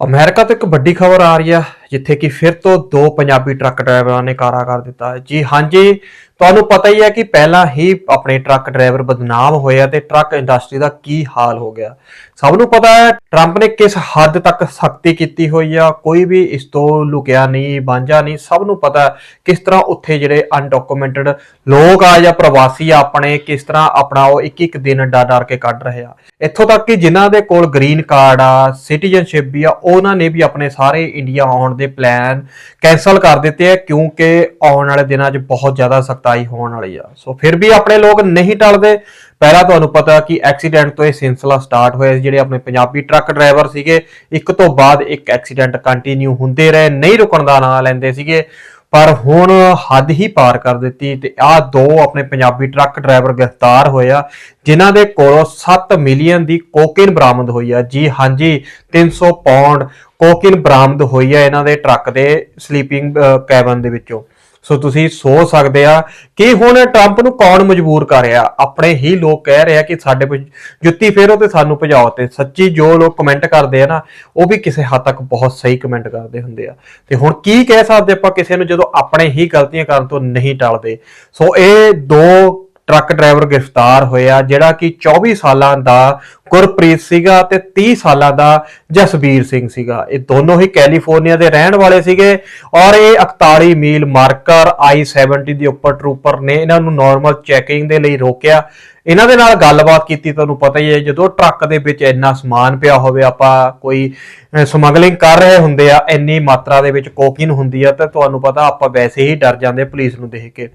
America ਤੋਂ ਇੱਕ ਵੱਡੀ ਖਬਰ ਆ ਰਹੀ ਹੈ ਜਿੱਥੇ ਕਿ ਫਿਰ ਤੋਂ ਦੋ ਪੰਜਾਬੀ ਟਰੱਕ ਡਰਾਈਵਰਾਂ ਨੇ ਕਾਰਾ ਕਰ ਦਿੱਤਾ ਹੈ। ਜੀ, ਹਾਂਜੀ ਤੁਹਾਨੂੰ ਪਤਾ ਹੀ ਹੈ ਕਿ ਪਹਿਲਾਂ ਹੀ ਆਪਣੇ ਟਰੱਕ ਡਰਾਈਵਰ ਬਦਨਾਮ ਹੋਏ ਆ ਤੇ ਟਰੱਕ ਇੰਡਸਟਰੀ ਦਾ ਕੀ ਹਾਲ ਹੋ ਗਿਆ। ਸਭ ਨੂੰ ਪਤਾ ਹੈ, ਟਰੰਪ ਨੇ ਕਿਸ ਹੱਦ ਤੱਕ ਸਖਤੀ ਕੀਤੀ ਹੋਈ ਆ, ਕੋਈ ਵੀ ਇਸ ਤੋਂ ਲੁਕਿਆ ਨਹੀਂ ਬਾਂਝਾ ਨਹੀਂ, ਸਭ ਨੂੰ ਪਤਾ ਕਿਸ ਤਰ੍ਹਾਂ ਉੱਥੇ ਜਿਹੜੇ ਅਨਡਾਕੂਮੈਂਟਡ ਲੋਕ ਆ ਜਾਂ ਪ੍ਰਵਾਸੀ ਆ ਆਪਣੇ, ਕਿਸ ਤਰ੍ਹਾਂ ਆਪਣਾ ਉਹ ਇੱਕ ਇੱਕ ਦਿਨ ਡਰ ਡਰ ਕੇ ਕੱਢ ਰਹੇ ਆ। ਇੱਥੋਂ ਤੱਕ ਕਿ ਜਿਨ੍ਹਾਂ ਦੇ ਕੋਲ ਗ੍ਰੀਨ ਕਾਰਡ ਆ ਸਿਟੀਜ਼ਨਸ਼ਿਪ ਵੀ ਆ, ਉਹਨਾਂ ਨੇ ਵੀ ਆਪਣੇ ਸਾਰੇ ਇੰਡੀਆ ਆਉਣ ਦੇ ਪਲਾਨ ਕੈਨਸਲ ਕਰ ਦਿੱਤੇ ਆ, ਕਿਉਂਕਿ ਆਉਣ ਵਾਲੇ ਦਿਨਾਂ 'ਚ ਬਹੁਤ ਜ਼ਿਆਦਾ ਸਖਤਾਈ ਹੋਣ ਵਾਲੀ ਆ। ਸੋ ਫਿਰ ਵੀ ਆਪਣੇ ਲੋਕ ਨਹੀਂ ਟਲਦੇ। ਪਹਿਲਾਂ ਤੁਹਾਨੂੰ ਪਤਾ ਕਿ ਐਕਸੀਡੈਂਟ ਤੋਂ ਇਹ ਸਿਲਸਿਲਾ ਸਟਾਰਟ ਹੋਇਆ ਸੀ, ਜਿਹੜੇ ਆਪਣੇ ਪੰਜਾਬੀ ਟਰੱਕ ਡਰਾਈਵਰ ਸੀਗੇ, ਇੱਕ ਤੋਂ ਬਾਅਦ ਇੱਕ ਐਕਸੀਡੈਂਟ ਕੰਟੀਨਿਊ ਹੁੰਦੇ ਰਹੇ, ਨਹੀਂ ਰੁਕਣ ਦਾ ਨਾਂ ਲੈਂਦੇ ਸੀਗੇ। ਪਰ ਹੁਣ ਹੱਦ ਹੀ ਪਾਰ ਕਰ ਦਿੱਤੀ ਤੇ ਆਹ ਦੋ ਆਪਣੇ ਪੰਜਾਬੀ ਟਰੱਕ ਡਰਾਈਵਰ ਗ੍ਰਿਫਤਾਰ ਹੋਏ ਆ, ਜਿਨ੍ਹਾਂ ਦੇ ਕੋਲੋਂ 7 ਮਿਲੀਅਨ ਦੀ ਕੋਕੇਨ ਬਰਾਮਦ ਹੋਈ ਆ। ਜੀ ਹਾਂਜੀ 300 ਪਾਉਂਡ ਕੋਕੇਨ ਬਰਾਮਦ ਹੋਈ ਆ ਇਹਨਾਂ ਦੇ ਟਰੱਕ ਦੇ ਸਲੀਪਿੰਗ ਕੈਬਨ ਦੇ ਵਿੱਚੋਂ। ਸੋ ਤੁਸੀਂ ਸੋਚ ਸਕਦੇ ਆ ਕਿ ਹੁਣ ਟਰੰਪ ਨੂੰ ਕੌਣ ਮਜਬੂਰ ਕਰ ਰਿਹਾ? ਆਪਣੇ ਹੀ ਲੋਕ ਕਹਿ ਰਹੇ ਆ ਕਿ ਸਾਡੇ ਜੁੱਤੀ ਫੇਰੋ ਤੇ ਸਾਨੂੰ ਭਜਾਓ ਤੇ ਸੱਚੀ ਜੋ ਲੋਕ ਕਮੈਂਟ ਕਰਦੇ ਆ ਨਾ, ਉਹ ਵੀ ਕਿਸੇ ਹੱਦ ਤੱਕ ਬਹੁਤ ਸਹੀ ਕਮੈਂਟ ਕਰਦੇ ਹੁੰਦੇ ਆ। ਤੇ ਹੁਣ ਕੀ ਕਹਿ ਸਕਦੇ ਆਪਾਂ ਕਿਸੇ ਨੂੰ ਜਦੋਂ ਆਪਣੇ ਹੀ ਗਲਤੀਆਂ ਕਰਨ ਤੋਂ ਨਹੀਂ ਟਲਦੇ? ਸੋ ਇਹ ਦੋ ਟਰੱਕ ਡਰਾਈਵਰ ਗ੍ਰਿਫਤਾਰ ਹੋਇਆ, ਜਿਹੜਾ ਕਿ 24 ਸਾਲਾਂ ਦਾ ਗੁਰਪ੍ਰੀਤ ਸੀਗਾ ਤੇ 30 ਸਾਲਾਂ ਦਾ ਜਸਬੀਰ ਸਿੰਘ ਸੀਗਾ। ਇਹ ਦੋਨੋਂ ਹੀ ਕੈਲੀਫੋਰਨੀਆ ਦੇ ਰਹਿਣ ਵਾਲੇ ਸੀਗੇ ਔਰ ਇਹ 41 ਮੀਲ ਮਾਰਕਰ i70 ਦੇ ਉੱਪਰ ਟਰੂਪਰ ਨੇ ਇਹਨਾਂ ਨੂੰ ਨਾਰਮਲ ਚੈਕਿੰਗ ਦੇ ਲਈ ਰੋਕਿਆ। ਇਹਨਾਂ ਦੇ ਨਾਲ ਗੱਲਬਾਤ ਕੀਤੀ, ਤੁਹਾਨੂੰ ਪਤਾ ਹੀ ਹੈ, ਜਦੋਂ ਟਰੱਕ ਦੇ ਵਿੱਚ ਇੰਨਾ ਸਮਾਨ ਪਿਆ ਹੋਵੇ, ਆਪਾਂ ਕੋਈ ਸਮਗਲਿੰਗ ਕਰ ਰਹੇ ਹੁੰਦੇ ਆ, ਇੰਨੀ ਮਾਤਰਾ ਦੇ ਵਿੱਚ ਕੋਕਿਨ ਹੁੰਦੀ ਆ, ਤਾਂ ਤੁਹਾਨੂੰ ਪਤਾ ਆਪਾਂ ਵੈਸੇ ਹੀ ਡਰ ਜਾਂਦੇ ਪੁਲਿਸ ਨੂੰ ਦੇਖ ਕੇ।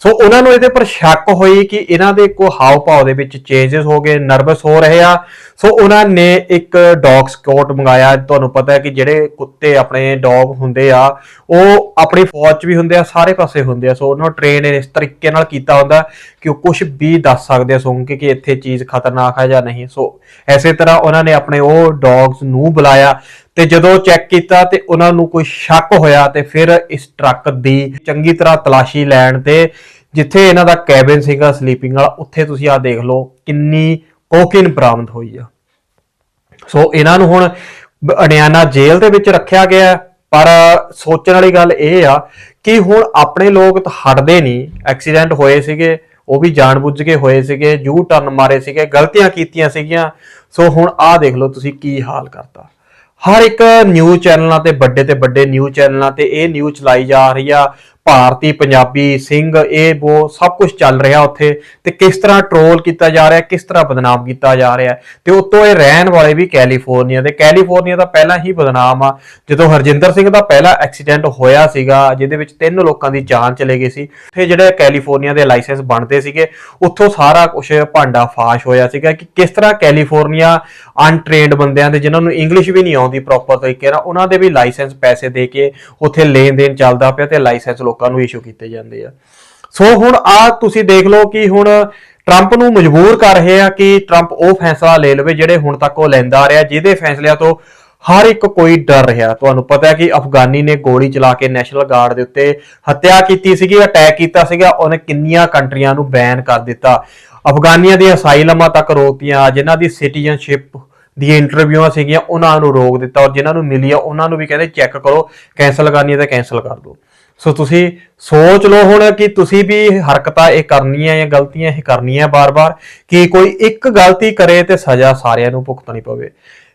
ਸੋ ਉਹਨਾਂ ਨੂੰ ਇਹਦੇ ਪਰ ਸ਼ੱਕ ਹੋਈ ਕਿ ਇਹਨਾਂ ਦੇ ਕੋ ਹਾਵ ਭਾਵ ਦੇ ਵਿੱਚ ਚੇਂਜਸ ਹੋ ਗਏ ਨਰਵਸ ਹੋ ਰਹੇ ਆ। ਸੋ ਉਹਨਾਂ ਨੇ ਇੱਕ ਡੌਗ ਸਕਾਟ ਮੰਗਾਇਆ। ਤੁਹਾਨੂੰ ਪਤਾ ਹੈ ਕਿ ਜਿਹੜੇ ਕੁੱਤੇ ਆਪਣੇ ਡੌਗ ਹੁੰਦੇ ਆ, ਉਹ ਆਪਣੀ ਫੌਜ 'ਚ ਵੀ ਹੁੰਦੇ ਆ, ਸਾਰੇ ਪਾਸੇ ਹੁੰਦੇ ਆ। ਸੋ ਉਹਨਾਂ ਨੂੰ ਟ੍ਰੇਨ ਇਸ ਤਰੀਕੇ ਨਾਲ ਕੀਤਾ ਹੁੰਦਾ ਕਿ ਉਹ ਕੁਝ ਵੀ ਦੱਸ ਸਕਦੇ ਆ ਸੁਣ ਕੇ ਕਿ ਇੱਥੇ ਚੀਜ਼ ਖਤਰਨਾਕ ਹੈ ਜਾਂ ਨਹੀਂ। ਸੋ ਐਸੇ ਤਰ੍ਹਾਂ ਉਹਨਾਂ ਨੇ ਆਪਣੇ ਉਹ ਡੌਗਸ ਨੂੰ ਬੁਲਾਇਆ। ਤੇ ਜਦੋਂ ਚੈੱਕ ਕੀਤਾ ਤੇ ਉਹਨਾਂ ਨੂੰ ਕੋਈ ਸ਼ੱਕ ਹੋਇਆ ਤੇ ਫਿਰ ਇਸ ਟਰੱਕ ਦੀ ਚੰਗੀ ਤਰ੍ਹਾਂ ਤਲਾਸ਼ੀ ਲੈਣ ਤੇ ਜਿੱਥੇ ਇਹਨਾਂ ਦਾ ਕੈਬਨ ਸੀਗਾ ਸਲੀਪਿੰਗ ਵਾਲਾ, ਉੱਥੇ ਤੁਸੀਂ ਆ ਦੇਖ ਲਓ ਕਿੰਨੀ ਕੋਕਿਨ ਬਰਾਮਦ ਹੋਈ ਆ। ਸੋ ਇਹਨਾਂ ਨੂੰ ਹੁਣ ਬ- ਜੇਲ੍ਹ ਦੇ ਵਿੱਚ ਰੱਖਿਆ ਗਿਆ ਪਰ ਸੋਚਣ ਵਾਲੀ ਗੱਲ ਇਹ ਆ ਕਿ ਹੁਣ ਆਪਣੇ ਲੋਕ ਤਾਂ ਹਟਦੇ ਨਹੀਂ। ਐਕਸੀਡੈਂਟ ਹੋਏ ਸੀਗੇ, ਉਹ ਵੀ ਜਾਣਬੁੱਝ ਕੇ ਹੋਏ ਸੀਗੇ ਜੂ ਟਰਨ ਮਾਰੇ ਸੀਗੇ, ਗਲਤੀਆਂ ਕੀਤੀਆਂ ਸੀਗੀਆਂ। ਸੋ ਹੁਣ ਆਹ ਦੇਖ ਲਓ ਤੁਸੀਂ ਕੀ ਹਾਲ ਕਰਤਾ। ਹਰ ਇੱਕ ਨਿਊਜ਼ ਚੈਨਲਾਂ ਤੇ ਵੱਡੇ ਤੇ ਵੱਡੇ ਨਿਊਜ਼ ਚੈਨਲਾਂ ਤੇ ਇਹ ਨਿਊਜ਼ ਚਲਾਈ ਜਾ ਰਹੀ ਆ। ਭਾਰਤੀ ਪੰਜਾਬੀ ਸਿੰਘ, ਇਹ ਉਹ ਸਭ ਕੁਝ ਚੱਲ ਰਿਹਾ ਉੱਥੇ ਤੇ ਕਿਸ ਤਰ੍ਹਾਂ ਟਰੋਲ ਕੀਤਾ ਜਾ ਰਿਹਾ, ਕਿਸ ਤਰ੍ਹਾਂ ਬਦਨਾਮ ਕੀਤਾ ਜਾ ਰਿਹਾ ਤੇ ਉਤੋਂ ਇਹ ਰਹਿਣ ਵਾਲੇ ਵੀ ਕੈਲੀਫੋਰਨੀਆ ਦੇ। ਕੈਲੀਫੋਰਨੀਆ ਦਾ ਪਹਿਲਾਂ ਹੀ ਬਦਨਾਮ ਆ। ਜਦੋਂ ਹਰਜਿੰਦਰ ਸਿੰਘ ਦਾ ਪਹਿਲਾ ਐਕਸੀਡੈਂਟ ਹੋਇਆ ਸੀਗਾ, ਜਿਹਦੇ ਵਿੱਚ ਤਿੰਨ ਲੋਕਾਂ ਦੀ ਜਾਨ ਚਲੇ ਗਈ ਸੀ। ਉੱਥੇ ਜਿਹੜੇ ਕੈਲੀਫੋਰਨੀਆ ਦੇ ਲਾਇਸੈਂਸ ਬਣਦੇ ਸੀਗੇ, ਉੱਥੋਂ ਸਾਰਾ ਕੁਝ ਭਾਂਡਾ ਫਾਸ਼ ਹੋਇਆ ਸੀਗਾ ਕਿ ਕਿਸ ਤਰ੍ਹਾਂ ਕੈਲੀਫੋਰਨੀਆ ਅਨਟ੍ਰੇਨਡ ਬੰਦਿਆਂ ਦੇ, ਜਿਨ੍ਹਾਂ ਨੂੰ ਇੰਗਲਿਸ਼ ਵੀ ਨਹੀਂ ਆਉਂਦੀ ਪ੍ਰੋਪਰ ਤਰੀਕੇ ਨਾਲ, ਉਹਨਾਂ ਦੇ ਵੀ ਲਾਇਸੈਂਸ ਪੈਸੇ ਦੇ ਕੇ ਉੱਥੇ ਲੈਣ ਦੇਣ ਚੱਲਦਾ ਪਿਆ ਤੇ ਲਾਇਸੈਂਸ ਲੋਕਾਂ ਨੂੰ ਇਸ਼ੂ ਕੀਤੇ ਜਾਂਦੇ ਆ। ਸੋ ਹੁਣ ਆ ਤੁਸੀਂ ਦੇਖ ਲਓ ਕਿ ਹੁਣ ਟਰੰਪ ਨੂੰ ਮਜਬੂਰ ਕਰ ਰਹੇ ਆ ਕਿ ਟਰੰਪ ਉਹ ਫੈਸਲਾ ਲੈ ਲਵੇ ਜਿਹੜੇ ਹੁਣ ਤੱਕ ਉਹ ਲੈਂਦਾ ਆ ਰਿਹਾ, ਜਿਹਦੇ ਫੈਸਲਿਆਂ ਤੋਂ ਹਰ ਇੱਕ ਕੋਈ ਡਰ ਰਿਹਾ। ਤੁਹਾਨੂੰ ਪਤਾ ਹੈ ਕਿ ਅਫਗਾਨੀ ਨੇ ਗੋਲੀ ਚਲਾ ਕੇ ਨੈਸ਼ਨਲ ਗਾਰਡ ਦੇ ਉੱਤੇ ਹੱਤਿਆ ਕੀਤੀ ਸੀਗੀ ਅਟੈਕ ਕੀਤਾ ਸੀਗਾ, ਉਹਨੇ ਕਿੰਨੀਆਂ ਕੰਟਰੀਆਂ ਨੂੰ ਬੈਨ ਕਰ ਦਿੱਤਾ। ਅਫਗਾਨੀਆਂ ਦੀਆਂ ਅਸਾਈਲਮਾਂ ਤੱਕ ਰੋਕਤੀਆਂ, ਜਿਨ੍ਹਾਂ ਦੀ ਸਿਟੀਜ਼ਨਸ਼ਿਪ ਦੀਆਂ ਇੰਟਰਵਿਊਆਂ ਸੀਗੀਆਂ, ਉਹਨਾਂ ਨੂੰ ਰੋਕ ਦਿੱਤਾ ਔਰ ਜਿਨ੍ਹਾਂ ਨੂੰ ਮਿਲੀ ਆ ਉਹਨਾਂ ਨੂੰ ਵੀ ਕਹਿੰਦੇ ਚੈੱਕ ਕਰੋ ਕੈਨਸਲ ਕਰਨੀ ਹੈ ਤਾਂ ਕੈਨਸਲ ਕਰ ਦਿਓ। ਸੋ ਤੁਸੀਂ ਸੋਚ ਲਓ ਹੁਣ ਕਿ ਤੁਸੀਂ ਵੀ ਹਰਕਤਾਂ ਇਹ ਕਰਨੀਆਂ ਜਾਂ ਗਲਤੀਆਂ ਇਹ ਕਰਨੀਆਂ ਬਾਰ-ਬਾਰ, ਕਿ ਕੋਈ ਇੱਕ ਗਲਤੀ ਕਰੇ ਤੇ ਸਜ਼ਾ ਸਾਰਿਆਂ ਨੂੰ ਭੁਗਤਣੀ ਪਵੇ।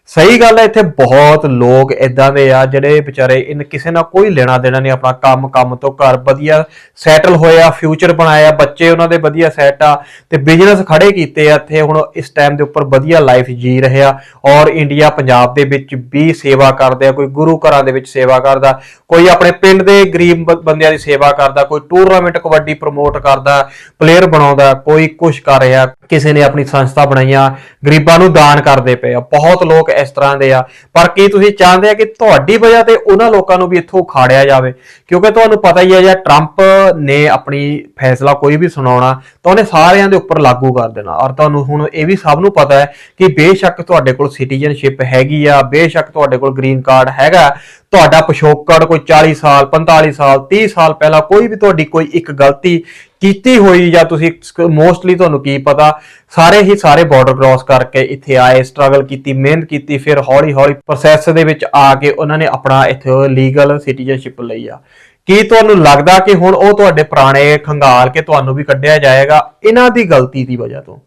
ਸਹੀ ਗੱਲ ਹੈ, ਇੱਥੇ ਬਹੁਤ ਲੋਕ ਇਦਾਂ ਦੇ ਆ ਜਿਹੜੇ ਵਿਚਾਰੇ ਇਨ ਕਿਸੇ ਨਾਲ ਕੋਈ ਲੈਣਾ ਦੇਣਾ ਨਹੀਂ, ਆਪਣਾ ਕੰਮ ਕੰਮ ਤੋਂ ਘਰ ਵਧੀਆ ਸੈਟਲ ਹੋਇਆ ਫਿਊਚਰ ਬਣਾਇਆ, ਬੱਚੇ ਉਹਨਾਂ ਦੇ ਵਧੀਆ ਸੈਟ ਆ ਤੇ ਬਿਜ਼ਨਸ ਖੜੇ ਕੀਤੇ ਆ ਇੱਥੇ, ਹੁਣ ਇਸ ਟਾਈਮ ਦੇ ਉੱਪਰ ਵਧੀਆ ਲਾਈਫ ਜੀ ਰਹੇ ਆ ਔਰ ਇੰਡੀਆ ਪੰਜਾਬ ਦੇ ਵਿੱਚ ਵੀ ਸੇਵਾ ਕਰਦੇ ਆ, ਕੋਈ ਗੁਰੂ ਘਰਾਂ ਦੇ ਵਿੱਚ ਸੇਵਾ ਕਰਦਾ, ਕੋਈ ਆਪਣੇ ਪਿੰਡ ਦੇ ਗਰੀਬ ਬ- ਬੰਦਿਆਂ ਦੀ ਸੇਵਾ ਕਰਦਾ, ਕੋਈ ਟੂਰਨਾਮੈਂਟ ਕਬੱਡੀ ਪ੍ਰਮੋਟ ਕਰਦਾ ਪਲੇਅਰ ਬਣਾਉਂਦਾ, ਕੋਈ ਕੁਝ ਕਰ ਰਿਹਾ, ਕਿਸੇ ਨੇ ਆਪਣੀ ਸੰਸਥਾ ਬਣਾਈਆਂ, ਗਰੀਬਾਂ ਨੂੰ ਦਾਨ ਕਰਦੇ ਪਏ ਆ, ਬਹੁਤ ਲੋਕ ਇਸ ਤਰ੍ਹਾਂ ਦੇ ਆ। ਪਰ ਕੀ ਤੁਸੀਂ ਚਾਹੁੰਦੇ ਆ ਕਿ ਤੁਹਾਡੀ ਵਜ੍ਹਾ ਤੇ ਉਹਨਾਂ ਲੋਕਾਂ ਨੂੰ ਵੀ ਇੱਥੋਂ ਖਾੜਿਆ ਜਾਵੇ? ਕਿਉਂਕਿ ਤੁਹਾਨੂੰ ਪਤਾ ਹੀ ਹੈ ਜੇ ਟਰੰਪ ਨੇ ਆਪਣੀ ਫੈਸਲਾ ਕੋਈ ਵੀ ਸੁਣਾਉਣਾ, ਤਾਂ ਉਹਨੇ ਸਾਰਿਆਂ ਦੇ ਉੱਪਰ ਲਾਗੂ ਕਰ ਦੇਣਾ। ਔਰ ਤੁਹਾਨੂੰ ਹੁਣ ਇਹ ਵੀ ਸਭ ਨੂੰ ਪਤਾ ਹੈ ਕਿ ਬੇਸ਼ੱਕ ਤੁਹਾਡੇ ਕੋਲ ਸਿਟੀਜ਼ਨਸ਼ਿਪ ਹੈਗੀ ਆ, ਬੇਸ਼ੱਕ ਤੁਹਾਡੇ ਕੋਲ ਗ੍ਰੀਨ ਕਾਰਡ ਹੈਗਾ। ਤੁਹਾਡਾ ਪਿਛੋਕੜ ਕੋਈ 40 ਸਾਲ 45 ਸਾਲ 30 ਸਾਲ ਪਹਿਲਾਂ ਕੋਈ ਵੀ ਤੁਹਾਡੀ ਕੋਈ ਇੱਕ ਗਲਤੀ ਕੀਤੀ ਹੋਈ ਜਾਂ ਤੁਸੀਂ ਮੋਸਟਲੀ ਤੁਹਾਨੂੰ ਕੀ ਪਤਾ, ਸਾਰੇ ਹੀ ਸਾਰੇ ਬਾਰਡਰ ਕ੍ਰਾਸ ਕਰਕੇ ਇੱਥੇ ਆਏ ਸਟਰਗਲ ਕੀਤੀ, ਮਿਹਨਤ ਕੀਤੀ, ਫਿਰ ਹੌਲੀ ਹੌਲੀ ਪ੍ਰੋਸੈਸ ਦੇ ਵਿੱਚ ਆ ਕੇ ਉਹਨਾਂ ਨੇ ਆਪਣਾ ਇੱਥੇ ਲੀਗਲ ਸਿਟੀਜ਼ਨਸ਼ਿਪ ਲਈ ਆ। ਕੀ ਤੁਹਾਨੂੰ ਲੱਗਦਾ ਕਿ ਹੁਣ ਉਹ ਤੁਹਾਡੇ ਪੁਰਾਣੇ ਖੰਗਾਲ ਕੇ ਤੁਹਾਨੂੰ ਵੀ ਕੱਢਿਆ ਜਾਏਗਾ ਇਹਨਾਂ ਦੀ ਗਲਤੀ ਦੀ ਵਜ੍ਹਾ ਤੋਂ?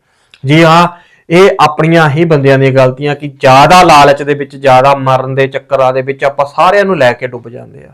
ਜੀ ਹਾਂ, ਇਹ ਆਪਣੀਆਂ ਹੀ ਬੰਦਿਆਂ ਦੀਆਂ ਗਲਤੀਆਂ ਕਿ ਜ਼ਿਆਦਾ ਲਾਲਚ ਦੇ ਵਿੱਚ, ਜ਼ਿਆਦਾ ਮਰਨ ਦੇ ਚੱਕਰਾਂ ਦੇ ਵਿੱਚ ਆਪਾਂ ਸਾਰਿਆਂ ਨੂੰ ਲੈ ਕੇ ਡੁੱਬ ਜਾਂਦੇ ਆ।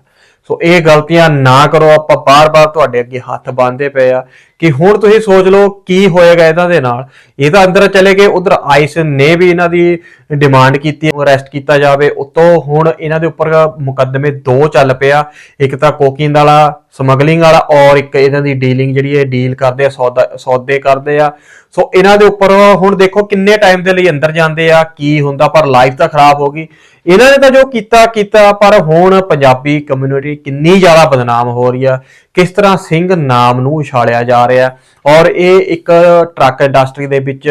ਸੋ ਇਹ ਗਲਤੀਆਂ ਨਾ ਕਰੋ ਆਪਾਂ ਬਾਰ-ਬਾਰ ਤੁਹਾਡੇ ਅੱਗੇ ਹੱਥ ਬੰਨ੍ਹਦੇ ਪਏ ਆ। ਕਿ ਹੁਣ ਤੁਸੀਂ ਸੋਚ ਲਓ ਕੀ ਹੋਏਗਾ ਇਹਨਾਂ ਦੇ ਨਾਲ। ਇਹ ਤਾਂ ਅੰਦਰ ਚਲੇ ਗਏ, ਉਧਰ ਆਈਸ ਨੇ ਵੀ ਇਹਨਾਂ ਦੀ ਡਿਮਾਂਡ ਕੀਤੀ ਅਰੈਸਟ ਕੀਤਾ ਜਾਵੇ। ਉਤੋਂ ਹੁਣ ਇਹਨਾਂ ਦੇ ਉੱਪਰ ਮੁਕੱਦਮੇ ਦੋ ਚੱਲ ਪਿਆ। ਇੱਕ ਤਾਂ ਕੋਕਿੰਗ ਵਾਲਾ ਸਮਗਲਿੰਗ ਵਾਲਾ ਔਰ ਇੱਕ ਇਹਨਾਂ ਦੀ ਡੀਲਿੰਗ ਜਿਹੜੀ ਹੈ ਡੀਲ ਕਰਦੇ ਆ, ਸੌਦਾ, ਸੌਦੇ ਕਰਦੇ ਆ। ਸੋ ਇਹਨਾਂ ਦੇ ਉੱਪਰ ਹੁਣ ਦੇਖੋ ਕਿੰਨੇ ਟਾਈਮ ਦੇ ਲਈ ਅੰਦਰ ਜਾਂਦੇ ਆ, ਕੀ ਹੁੰਦਾ, ਪਰ ਲਾਈਫ ਤਾਂ ਖਰਾਬ ਹੋ ਗਈ। ਇਹਨਾਂ ਨੇ ਤਾਂ ਜੋ ਕੀਤਾ ਕੀਤਾ, ਪਰ ਹੁਣ ਪੰਜਾਬੀ ਕਮਿਊਨਿਟੀ ਕਿੰਨੀ ਜ਼ਿਆਦਾ ਬਦਨਾਮ ਹੋ ਰਹੀ ਆ। ਕਿਸ ਤਰ੍ਹਾਂ ਸਿੰਘ ਨਾਮ ਨੂੰ ਉਛਾਲਿਆ ਜਾ ਰਿਹਾ। ਔਰ ਇਹ ਇੱਕ ਟਰੱਕ ਇੰਡਸਟਰੀ ਦੇ ਵਿੱਚ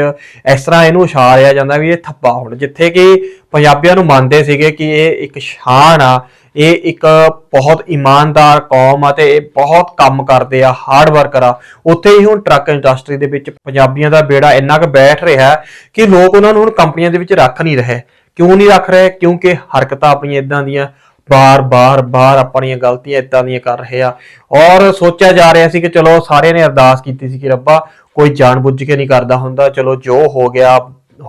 ਇਸ ਤਰ੍ਹਾਂ ਇਹਨੂੰ ਉਛਾਲਿਆ ਜਾਂਦਾ ਵੀ ਇਹ ਥੱਪਾ ਹੁਣ। ਜਿੱਥੇ ਕਿ ਪੰਜਾਬੀਆਂ ਨੂੰ ਮੰਨਦੇ ਸੀਗੇ ਕਿ ਇਹ ਇੱਕ ਸ਼ਾਨ ਆ, ਇਹ ਇੱਕ ਬਹੁਤ ਇਮਾਨਦਾਰ ਕੌਮ ਆ ਤੇ ਇਹ ਬਹੁਤ ਕੰਮ ਕਰਦੇ ਆ ਹਾਰਡ ਵਰਕਰ ਆ। ਉੱਥੇ ਹੀ ਹੁਣ ਟਰੱਕ ਇੰਡਸਟਰੀ ਦੇ ਵਿੱਚ ਪੰਜਾਬੀਆਂ ਦਾ ਬੇੜਾ ਇੰਨਾ ਕੁ ਬੈਠ ਰਿਹਾ ਕਿ ਲੋਕ ਉਹਨਾਂ ਨੂੰ ਹੁਣ ਕੰਪਨੀਆਂ ਦੇ ਵਿੱਚ ਰੱਖ ਨਹੀਂ ਰਹੇ। ਕਿਉਂ ਨਹੀਂ ਰੱਖ ਰਹੇ? ਕਿਉਂਕਿ ਹਰਕਤਾਂ ਆਪਣੀਆਂ ਇਦਾਂ ਦੀਆਂ ਬਾਰ ਬਾਰ ਬਾਰ ਆਪਣੀਆਂ ਗਲਤੀਆਂ ਇਦਾਂ ਦੀਆਂ ਕਰ ਰਹੇ ਆ। ਔਰ ਸੋਚਿਆ ਜਾ ਰਿਹਾ ਸੀ ਕਿ ਚਲੋ ਸਾਰਿਆਂ ਨੇ ਅਰਦਾਸ ਕੀਤੀ ਸੀ ਕਿ ਰੱਬਾ ਕੋਈ ਜਾਣਬੁੱਝ ਕੇ ਨਹੀਂ ਕਰਦਾ ਹੁੰਦਾ, ਚਲੋ ਜੋ ਹੋ ਗਿਆ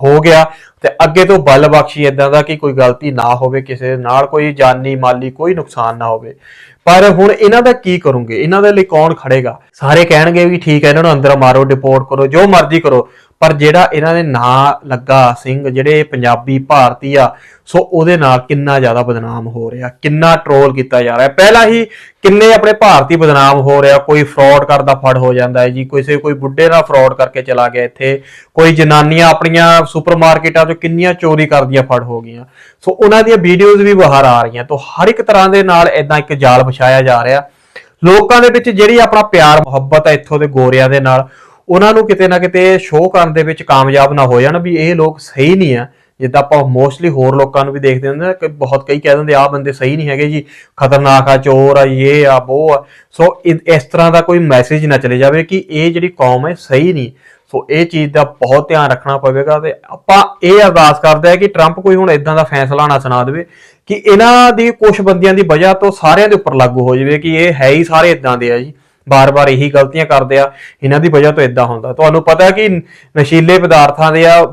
ਹੋ ਗਿਆ ਤੇ ਅੱਗੇ ਤੋਂ ਬਲ ਬਖਸ਼ੀ ਇਦਾਂ ਦਾ ਕਿ ਕੋਈ ਗਲਤੀ ਨਾ ਹੋਵੇ, ਕਿਸੇ ਨਾਲ ਕੋਈ ਜਾਨੀ ਮਾਲੀ ਕੋਈ ਨੁਕਸਾਨ ਨਾ ਹੋਵੇ। ਪਰ ਹੁਣ ਇਹਨਾਂ ਦਾ ਕੀ ਕਰੋਗੇ? ਇਹਨਾਂ ਦੇ ਲਈ ਕੌਣ ਖੜੇਗਾ? ਸਾਰੇ ਕਹਿਣਗੇ ਵੀ ਠੀਕ ਹੈ, ਇਹਨਾਂ ਨੂੰ ਅੰਦਰ ਮਾਰੋ ਡਿਪੋਰਟ ਕਰੋ, ਜੋ ਮਰਜ਼ੀ ਕਰੋ। ਪਰ ਜਿਹੜਾ ਇਹਨਾਂ ਦੇ ਨਾਂ ਲੱਗਾ ਸਿੰਘ, ਜਿਹੜੇ ਪੰਜਾਬੀ ਭਾਰਤੀ ਆ, ਸੋ ਉਹਦੇ ਨਾਲ ਕਿੰਨਾ ਜ਼ਿਆਦਾ ਬਦਨਾਮ ਹੋ ਰਿਹਾ, ਕਿੰਨਾ ਟਰੋਲ ਕੀਤਾ ਜਾ ਰਿਹਾ। ਪਹਿਲਾਂ ਹੀ ਕਿੰਨੇ ਆਪਣੇ ਭਾਰਤੀ ਬਦਨਾਮ ਹੋ ਰਿਹਾ, ਕੋਈ ਫਰਾਡ ਕਰਦਾ ਫੜ ਹੋ ਜਾਂਦਾ ਹੈ ਜੀ, ਕਿਸੇ ਕੋਈ ਬੁੱਢੇ ਨਾਲ ਫਰਾਡ ਕਰਕੇ ਚਲਾ ਗਿਆ ਇੱਥੇ, ਕੋਈ ਜਨਾਨੀਆਂ ਆਪਣੀਆਂ ਸੁਪਰਮਾਰਕਟਾਂ ਤੋਂ ਕਿੰਨੀਆਂ ਚੋਰੀ ਕਰਦੀਆਂ ਫੜ ਹੋ ਗਈਆਂ। ਸੋ ਉਹਨਾਂ ਦੀਆਂ ਵੀਡੀਓਜ਼ ਵੀ ਬਾਹਰ ਆ ਰਹੀਆਂ, ਤੋਂ ਹਰ ਇੱਕ ਤਰ੍ਹਾਂ ਦੇ ਨਾਲ ਇਦਾਂ ਇੱਕ ਜਾਲ ਵਿਛਾਇਆ ਜਾ ਰਿਹਾ। ਲੋਕਾਂ ਦੇ ਵਿੱਚ ਜਿਹੜੀ ਆਪਣਾ ਪਿਆਰ ਮੁਹੱਬਤ ਹੈ ਇੱਥੋਂ ਦੇ ਗੋਰਿਆਂ ਦੇ ਨਾਲ ਉਹਨਾਂ ਨੂੰ ਕਿਤੇ ਨਾ ਕਿਤੇ ਸ਼ੋਅ ਕਰਨ ਦੇ ਵਿੱਚ ਕਾਮਯਾਬ ਨਾ ਹੋ ਜਾਣ ਵੀ ਇਹ ਲੋਕ ਸਹੀ ਨਹੀਂ ਆ। ਜਿੱਦਾਂ ਆਪਾਂ ਮੋਸਟਲੀ ਹੋਰ ਲੋਕਾਂ ਨੂੰ ਵੀ ਦੇਖਦੇ ਹੁੰਦੇ ਆ ਕਿ ਬਹੁਤ ਕਈ ਕਹਿ ਦਿੰਦੇ ਆ ਬੰਦੇ ਸਹੀ ਨਹੀਂ ਹੈਗੇ ਜੀ, ਖਤਰਨਾਕ ਆ, ਚੋਰ ਆ ਇਹ ਆ ਉਹ ਆ। ਸੋ ਇ- ਇਸ ਤਰ੍ਹਾਂ ਦਾ ਕੋਈ ਮੈਸੇਜ ਨਾ ਚਲੇ ਜਾਵੇ ਕਿ ਇਹ ਜਿਹੜੀ ਕੌਮ ਹੈ ਸਹੀ ਨਹੀਂ। ਸੋ ਇਹ ਚੀਜ਼ ਦਾ ਬਹੁਤ ਧਿਆਨ ਰੱਖਣਾ ਪਵੇਗਾ ਤੇ ਆਪਾਂ ਇਹ ਅਰਦਾਸ ਕਰਦੇ ਆ ਕਿ ਟਰੰਪ ਕੋਈ ਹੁਣ ਇਦਾਂ ਦਾ ਫੈਸਲਾ ਨਾ ਸੁਣਾ ਦੇਵੇ ਕਿ ਇਹਨਾਂ ਦੀ ਕੁਝ ਬੰਦਿਆਂ ਦੀ ਵਜ੍ਹਾ ਤੋਂ ਸਾਰਿਆਂ ਦੇ ਉੱਪਰ ਲਾਗੂ ਹੋ ਜਾਵੇ ਕਿ ਇਹ ਹੈ ਹੀ ਸਾਰੇ ਇਦਾਂ ਦੇ ਆ ਜੀ। ਬਾਰ-ਬਾਰ ਇਹੀ ਗਲਤੀਆਂ ਕਰਦੇ ਆ, ਇਹਨਾਂ ਦੀ ਵਜ੍ਹਾ ਤੋਂ ਇਦਾਂ ਹੁੰਦਾ। ਤੁਹਾਨੂੰ ਪਤਾ ਕਿ ਨਸ਼ੀਲੇ ਪਦਾਰਥਾਂ ਦੇ ਆ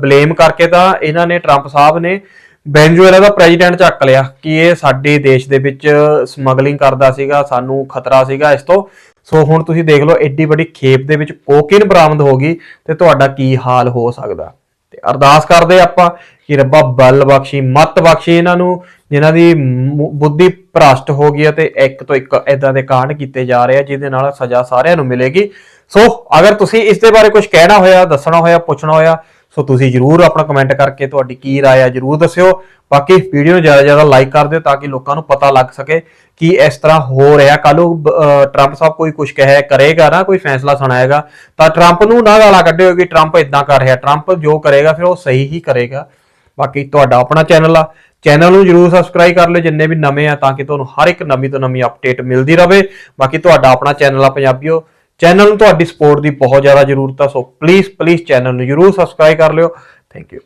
ਬਲੇਮ ਕਰਕੇ ਤਾਂ ਇਹਨਾਂ ਨੇ ਟਰੰਪ ਸਾਹਿਬ ਨੇ ਵੈਨਜ਼ੂਏਲਾ ਦਾ ਪ੍ਰੈਜ਼ੀਡੈਂਟ ਚੱਕ ਲਿਆ ਕਿ ਇਹ ਸਾਡੇ ਦੇਸ਼ ਦੇ ਵਿੱਚ ਸਮਗਲਿੰਗ ਕਰਦਾ ਸੀਗਾ, ਸਾਨੂੰ ਖਤਰਾ ਸੀਗਾ ਇਸ ਤੋਂ। ਸੋ ਹੁਣ ਤੁਸੀਂ ਦੇਖ ਲਓ ਐਡੀ ਵੱਡੀ ਖੇਪ ਦੇ ਵਿੱਚ ਕੋਕੇਨ ਬਰਾਮਦ ਹੋ ਗਈ ਤੇ ਤੁਹਾਡਾ ਕੀ ਹਾਲ ਹੋ ਸਕਦਾ? ਅਰਦਾਸ ਕਰਦੇ ਆਪਾਂ ਕਿ ਰੱਬਾ ਬਲ ਬਖਸ਼ੀ, ਮਤ ਬਖਸ਼ੀ ਇਹਨਾਂ ਨੂੰ, ਜਿਨ੍ਹਾਂ ਦੀ ਬੁੱਧੀ ਭ੍ਰਸ਼ਟ ਹੋ ਗਈ ਹੈ ਤੇ ਇੱਕ ਤੋਂ ਇੱਕ ਇਦਾਂ ਦੇ ਕਾਂਡ ਕੀਤੇ ਜਾ ਰਹੇ ਆ, ਜਿਹਦੇ ਨਾਲ ਸਜ਼ਾ ਸਾਰਿਆਂ ਨੂੰ ਮਿਲੇਗੀ। ਸੋ ਅਗਰ ਤੁਸੀਂ ਇਸ ਦੇ ਬਾਰੇ ਕੁਝ ਕਹਿਣਾ ਹੋਇਆ, ਦੱਸਣਾ ਹੋਇਆ, ਪੁੱਛਣਾ ਹੋਇਆ ਸੋ ਤੁਸੀਂ ਜਰੂਰ ਆਪਣਾ ਕਮੈਂਟ ਕਰਕੇ ਤੁਹਾਡੀ ਕੀ رائے ਆ ਜਰੂਰ ਦੱਸਿਓ ਬਾਕੀ ਵੀਡੀਓ ਨੂੰ ਜ਼ਿਆਦਾ ਜ਼ਿਆਦਾ ਲਾਈਕ ਕਰ ਦਿਓ ਤਾਂ ਕਿ ਲੋਕਾਂ ਨੂੰ ਪਤਾ ਲੱਗ ਸਕੇ ਕਿ ਇਸ ਤਰ੍ਹਾਂ ਹੋ ਰਿਹਾ ਕੱਲ ਨੂੰ ਟਰੰਪ ਸਾਹਿਬ ਕੋਈ ਕੁਝ ਕਹੇ ਕਰੇਗਾ ਨਾ ਕੋਈ ਫੈਸਲਾ ਸੁਣਾਏਗਾ ਤਾਂ ਟਰੰਪ ਨੂੰ ਨਾ ਗਾਲਾਂ ਕੱਢਿਓ ਕਿ ਟਰੰਪ ਇਦਾਂ ਕਰ ਰਿਹਾ ਟਰੰਪ ਜੋ ਕਰੇਗਾ ਫਿਰ ਉਹ ਸਹੀ ਹੀ ਕਰੇਗਾ ਬਾਕੀ ਤੁਹਾਡਾ ਆਪਣਾ ਚੈਨਲ ਆ ਚੈਨਲ ਨੂੰ ਜਰੂਰ ਸਬਸਕ੍ਰਾਈਬ ਕਰ ਲਿਓ ਜਿੰਨੇ ਵੀ ਨਵੇਂ ਆ ਤਾਂ ਕਿ ਤੁਹਾਨੂੰ ਹਰ ਇੱਕ ਨਵੀਂ ਤੋਂ ਨਵੀਂ ਅਪਡੇਟ ਮਿਲਦੀ ਰਹੇ ਬਾਕੀ ਤੁਹਾਡਾ ਆਪਣਾ ਚੈਨਲ ਆ ਪੰਜਾਬੀਓ ਚੈਨਲ ਨੂੰ ਤੁਹਾਡੀ ਸਪੋਰਟ ਦੀ ਬਹੁਤ ਜ਼ਿਆਦਾ ਜ਼ਰੂਰਤ ਆ ਸੋ ਪਲੀਜ਼ ਪਲੀਜ਼ ਚੈਨਲ ਨੂੰ ਜਰੂਰ ਸਬਸਕ੍ਰਾਈਬ ਕਰ ਲਿਓ। Thank you